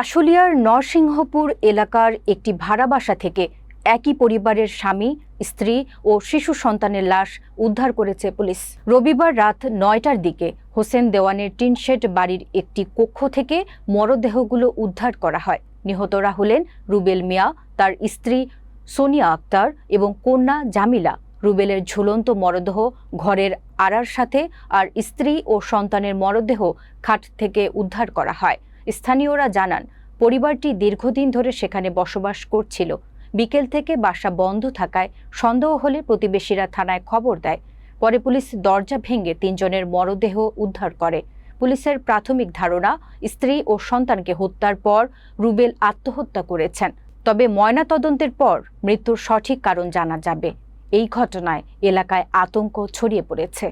আশুলিয়ার নরসিংহপুর এলাকার একটি ভাড়া বাসা থেকে একই পরিবারের স্বামী, স্ত্রী ও শিশু সন্তানের লাশ উদ্ধার করেছে পুলিশ। রবিবার রাত নয়টার দিকে হোসেন দেওয়ানের টিনশেড বাড়ির একটি কক্ষ থেকে মরদেহগুলো উদ্ধার করা হয়। নিহতরা হলেন রুবেল মিয়া, তার স্ত্রী সোনিয়া আক্তার এবং কন্যা জামিলা। রুবেলের ঝুলন্ত মরদেহ ঘরের আড়ার সাথে আর স্ত্রী ও সন্তানের মরদেহ খাট থেকে উদ্ধার করা হয়। স্থানীয়রা জানান, পরিবারটি দীর্ঘদিন ধরে সেখানে বসবাস করছিল। বিকেল থেকে বাসা বন্ধ থাকায় সন্দেহ হলে প্রতিবেশীরা থানায় খবর দেয়। পরে পুলিশ দরজা ভেঙে তিনজনের মরদেহ উদ্ধার করে। পুলিশের প্রাথমিক ধারণা, স্ত্রী ও সন্তানকে হত্যার পর রুবেল আত্মহত্যা করেছেন। তবে ময়নাতদন্তের পর মৃত্যুর সঠিক কারণ জানা যাবে। এই ঘটনায় এলাকায় আতঙ্ক ছড়িয়ে পড়েছে।